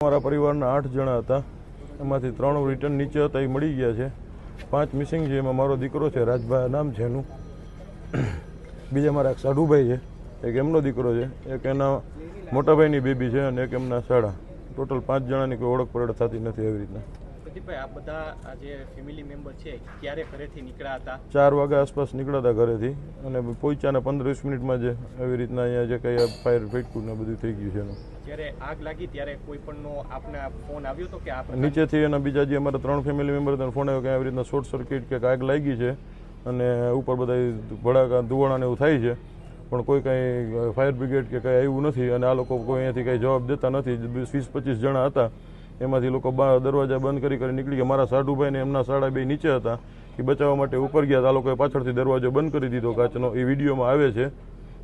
અમારા પરિવારના આઠ જણા હતા. એમાંથી ત્રણ રિટર્ન નીચે હતા, એ મળી ગયા છે. પાંચ મિસિંગ છે, એમાં મારો દીકરો છે રાજભાઈ નામ છે એનું. બીજા મારા એક સાઢુભાઈ છે, એક એમનો દીકરો છે, એક એના મોટાભાઈની બેબી છે અને એક એમના શાળા ટોટલ પાંચ જણાની કોઈ ઓળખ પરેડ થતી નથી એવી રીતના. પ્રદીપભાઈ આ બધા આ જે ફેમિલી મેમ્બર છે ક્યારે ઘરેથી નીકળ્યા હતા? ચાર વાગ્યા આસપાસ નીકળ્યા હતા ઘરેથી. અને પહોંચ્યા ને પંદર વીસ મિનિટમાં જે એવી રીતના અહીંયા જે કંઈ ફાયર ફેટકું ને બધું થઈ ગયું છે એનું. જ્યારે આગ લાગી ત્યારે કોઈ પણનો આપને ફોન આવ્યો હતો કે આપ નીચેથી એના બીજા જે અમારા ત્રણ ફેમિલી મેમ્બર ફોન આવ્યો કે આવી રીતના શોર્ટ સર્કિટ કે આગ લાગી છે અને ઉપર બધા ભડાકા ધુવાણા ને એવું થાય છે. પણ કોઈ કાંઈ ફાયર બ્રિગેડ કે કાંઈ આવ્યું નથી અને આ લોકો કોઈ અહીંયાથી કાંઈ જવાબ દેતા નથી. વીસ પચીસ જણા હતા. એમાંથી લોકો દરવાજા બંધ કરી કરી નીકળી ગયા. મારા સાઢુભાઈ ને એમના સાડા બે નીચે હતા. એ બચાવવા માટે ઉપર ગયા. આ લોકોએ પાછળથી દરવાજો બંધ કરી દીધો કાચનો. એ વિડીયોમાં આવે છે.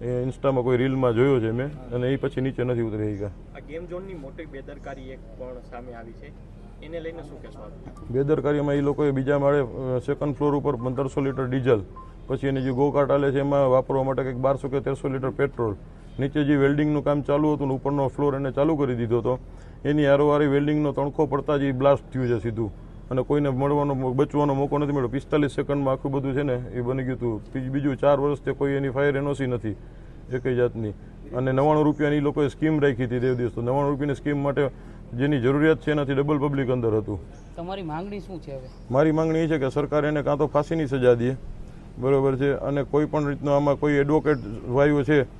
એ ઇન્સ્ટામાં કોઈ રીલમાં જોયો છે મેં. અને એ પછી નીચે નથી ઉતરી ગયા આ ગેમ ઝોનની મોટી બેદરકારી એક પણ સામે આવી છે. એને લઈને શું કહેશો બેદરકારીમાં એ લોકોએ બીજા માળે સેકન્ડ ફ્લોર ઉપર પંદરસો લીટર ડીઝલ પછી એની જે ગોકાટ આલે છે એમાં વાપરવા માટે કંઈક બારસો કે તેરસો લીટર પેટ્રોલ. નીચે જે વેલ્ડિંગનું કામ ચાલુ હતું ને ઉપરનો ફ્લોર એને ચાલુ કરી દીધો હતો એની આરોવારી વેલ્ડિંગનો તણખો પડતા જ એ બ્લાસ્ટ થયું છે સીધું. અને કોઈને મળવાનો બચવાનો મોકો નથી મળ્યો. પિસ્તાલીસ સેકન્ડમાં આખું બધું છે ને એ બની ગયું હતું. બીજું- ચાર વર્ષથી કોઈ એની ફાયર એનઓસી નથી એકઈ જાતની. અને નવ્વાણું રૂપિયાની એ લોકોએ સ્કીમ રાખી હતી દેવ દિવસ. તો નવ્વાણું રૂપિયાની સ્કીમ માટે જેની જરૂરિયાત છે એનાથી ડબલ પબ્લિક અંદર હતું. તમારી માંગણી શું છે હવે? મારી માંગણી એ છે કે સરકાર એને કાં તો ફાંસીની સજા દે. બરાબર છે. અને કોઈ પણ રીતનો આમાં કોઈ એડવોકેટ વાયુ છે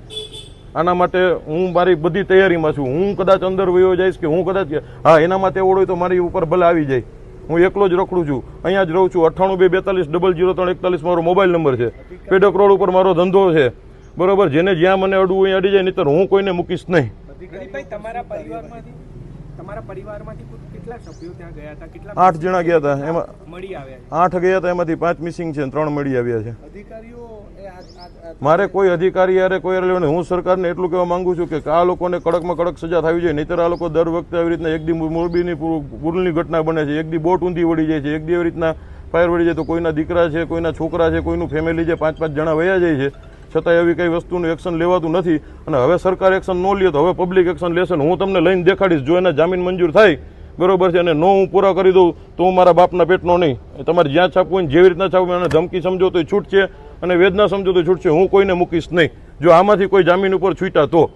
આના માટે હું મારી બધી તૈયારીમાં છું. હું કદાચ અંદર વયો જઈશ કે હું કદાચ હા, એના માટે ઓળ હોય તો મારી ઉપર ભલે આવી જાય. હું એકલો જ રખડું છું. અહીંયા જ રહું છું. અઠ્ઠાણું બે બેતાલીસ ડબલ જીરો ત્રણ એકતાલીસ મારો મોબાઈલ નંબર છે. પેડક રોડ ઉપર મારો ધંધો છે. બરોબર? જેને જ્યાં મને અડવું અહીં અડી જાય, નહીતર હું કોઈને મૂકીશ નહીં. તમારા પરિવારમાંથી તમારા પરિવારમાંથી કેટલા સભ્યો ત્યાં ગયા હતા? કેટલા આઠ જણા ગયા હતા એમાં મળી આવ્યા આઠ ગયા હતા એમાંથી પાંચ મિસિંગ છે ત્રણ મળી આવ્યા છે. અધિકારીઓ મારે કોઈ અધિકારી યારે કોઈ લેવાનું. હું સરકારને એટલું કહેવા માંગુ છું કે આ લોકોને કડકમાં કડક સજા થવી જોઈએ નહીતર આ લોકો દર વખતે આવી રીતના એક દી મોરબીની પૂ- પૂરની ઘટના બને છે એક દી બોટ ઊંધી વળી જાય છે એક દી એવી રીતના ફાયર વળી જાય તો કોઈના દીકરા છે કોઈના છોકરા છે કોઈનું ફેમિલી છે પાંચ પાંચ જણા વયા જાય છે. છતાં એવી કઈ વસ્તુનું એક્શન લેવાતું નથી અને હવે સરકાર એક્શન ન લે તો હવે પબ્લિક એક્શન લેશે હું તમને લઈને દેખાડીશ જો એના જામીન મંજૂર થાય, બરોબર છે, અને નો હું પૂરા કરી દઉં, તો હું મારા બાપના પેટનો નહીં. તમારે જ્યાં છાપવું હોય જેવી રીતના છાપવું એને ધમકી સમજો તો છૂટ છે અને વેદના સમજો તો છૂટ છે હું કોઈને મૂકીશ નહીં. જો આમાંથી કોઈ જામીન ઉપર છૂટ્યા તો.